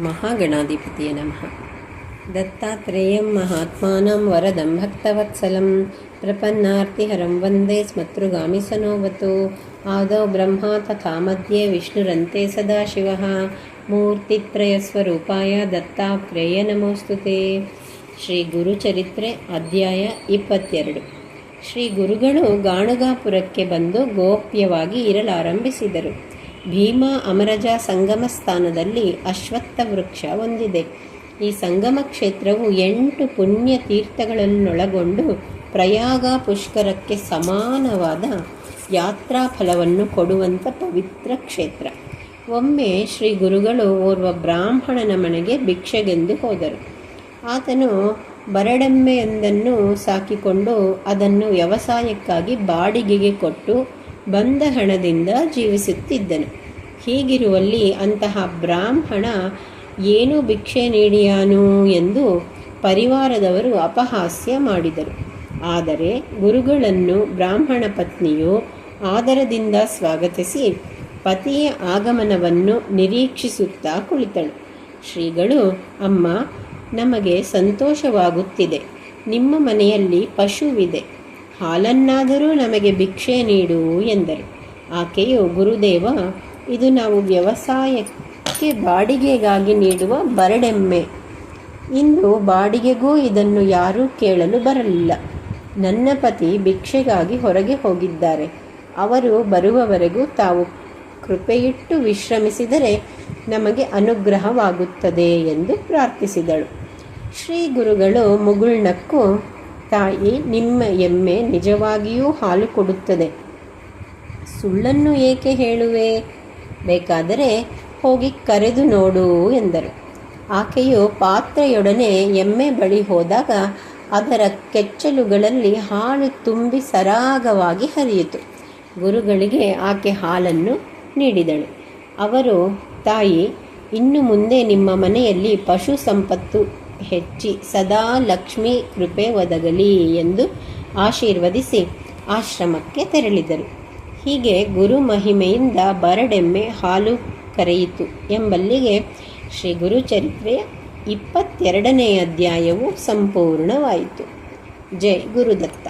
महागणाधिपतये नमः दत्तात्रेयं महात्मानं वरदं भक्तवत्सलं प्रपन्नार्तिहरं वन्दे स्मतृगामिसनोवतो आदौ ब्रह्मा तथा मध्ये विष्णुरन्ते सदाशिवः ಮೂರ್ತಿತ್ರಯಸ್ವರೂಪಾಯ ದತ್ತಾತ್ರೇಯ ನಮೋಸ್ತುತೆ ಶ್ರೀ ಗುರುಚರಿತ್ರೆ ಅಧ್ಯಾಯ ಇಪ್ಪತ್ತೆರಡು ಶ್ರೀ ಗುರುಗಳು ಗಾಣಗಾಪುರಕ್ಕೆ ಬಂದು ಗೋಪ್ಯವಾಗಿ ಇರಲಾರಂಭಿಸಿದರು ಭೀಮಾ ಅಮರಜ ಸಂಗಮ ಸ್ಥಾನದಲ್ಲಿ ಅಶ್ವತ್ಥ ವೃಕ್ಷ ಹೊಂದಿದೆ. ಈ ಸಂಗಮ ಕ್ಷೇತ್ರವು ಎಂಟು ಪುಣ್ಯ ತೀರ್ಥಗಳನ್ನೊಳಗೊಂಡು ಪ್ರಯಾಗ ಪುಷ್ಕರಕ್ಕೆ ಸಮಾನವಾದ ಯಾತ್ರಾ ಫಲವನ್ನು ಕೊಡುವಂಥ ಪವಿತ್ರ ಕ್ಷೇತ್ರ. ಒಮ್ಮೆ ಶ್ರೀ ಗುರುಗಳು ಓರ್ವ ಬ್ರಾಹ್ಮಣನ ಮನೆಗೆ ಭಿಕ್ಷೆಗೆಂದು ಹೋದರು. ಆತನು ಬರಡೆಮ್ಮೆಯೊಂದನ್ನು ಸಾಕಿಕೊಂಡು ಅದನ್ನು ವ್ಯವಸಾಯಕ್ಕಾಗಿ ಬಾಡಿಗೆಗೆ ಕೊಟ್ಟು ಬಂದ ಹಣದಿಂದ ಜೀವಿಸುತ್ತಿದ್ದನು. ಹೀಗಿರುವಲ್ಲಿ ಅಂತಹ ಬ್ರಾಹ್ಮಣ ಏನು ಭಿಕ್ಷೆ ನೀಡಿಯಾನು ಎಂದು ಪರಿವಾರದವರು ಅಪಹಾಸ್ಯ ಮಾಡಿದರು. ಆದರೆ ಗುರುಗಳನ್ನು ಬ್ರಾಹ್ಮಣ ಪತ್ನಿಯು ಆದರದಿಂದ ಸ್ವಾಗತಿಸಿ ಪತಿಯ ಆಗಮನವನ್ನು ನಿರೀಕ್ಷಿಸುತ್ತಾ ಕುಳಿತಳು. ಶ್ರೀಗಳು, ಅಮ್ಮ, ನಮಗೆ ಸಂತೋಷವಾಗುತ್ತಿದೆ. ನಿಮ್ಮ ಮನೆಯಲ್ಲಿ ಪಶುವಿದೆ. ಹಾಲನ್ನಾದರೂ ನಮಗೆ ಭಿಕ್ಷೆ ನೀಡು ಎಂದರು. ಆಕೆಯು, ಗುರುದೇವ, ಇದು ನಾವು ವ್ಯವಸಾಯಕ್ಕೆ ಬಾಡಿಗೆಗಾಗಿ ನೀಡುವ ಬರಡೆಮ್ಮೆ. ಇಂದು ಬಾಡಿಗೆಗೂ ಇದನ್ನು ಯಾರೂ ಕೇಳಲು ಬರಲಿಲ್ಲ. ನನ್ನ ಪತಿ ಭಿಕ್ಷೆಗಾಗಿ ಹೊರಗೆ ಹೋಗಿದ್ದಾರೆ. ಅವರು ಬರುವವರೆಗೂ ತಾವು ಕೃಪೆಯಿಟ್ಟು ವಿಶ್ರಮಿಸಿದರೆ ನಮಗೆ ಅನುಗ್ರಹವಾಗುತ್ತದೆ ಎಂದು ಪ್ರಾರ್ಥಿಸಿದಳು. ಶ್ರೀ ಗುರುಗಳು ಮುಗುಳ್ನಕ್ಕು ತಾಯಿ ನಿಮ್ಮ ಎಮ್ಮೆ ನಿಜವಾಗಿಯೂ ಹಾಲು ಕೊಡುತ್ತದೆ. ಸುಳ್ಳನ್ನು ಏಕೆ ಹೇಳುವೆ? ಬೇಕಾದರೆ ಹೋಗಿ ಕರೆದು ನೋಡು ಎಂದರು. ಆಕೆಯು ಪಾತ್ರೆಯೊಡನೆ ಎಮ್ಮೆ ಬಳಿ ಹೋದಾಗ ಅದರ ಕೆಚ್ಚಲುಗಳಲ್ಲಿ ಹಾಲು ತುಂಬಿ ಸರಾಗವಾಗಿ ಹರಿಯಿತು. ಗುರುಗಳಿಗೆ ಆಕೆ ಹಾಲನ್ನು ನೀಡಿದಳು. ಅವರು, ತಾಯಿ, ಇನ್ನು ಮುಂದೆ ನಿಮ್ಮ ಮನೆಯಲ್ಲಿ ಪಶು ಸಂಪತ್ತು ಹೆಚ್ಚಿ, ಸದಾ ಲಕ್ಷ್ಮೀ ಕೃಪೆ ಒದಗಲಿ ಎಂದು ಆಶೀರ್ವದಿಸಿ ಆಶ್ರಮಕ್ಕೆ ತೆರಳಿದರು. ಹೀಗೆ ಗುರು ಮಹಿಮೆಯಿಂದ ಬರಡೆಮ್ಮೆ ಹಾಲು ಕರೆಯಿತು. ಎಂಬಲ್ಲಿಗೆ ಶ್ರೀ ಗುರುಚರಿತ್ರೆಯ ಇಪ್ಪತ್ತೆರಡನೇ ಅಧ್ಯಾಯವು ಸಂಪೂರ್ಣವಾಯಿತು. ಜೈ ಗುರುದತ್ತ.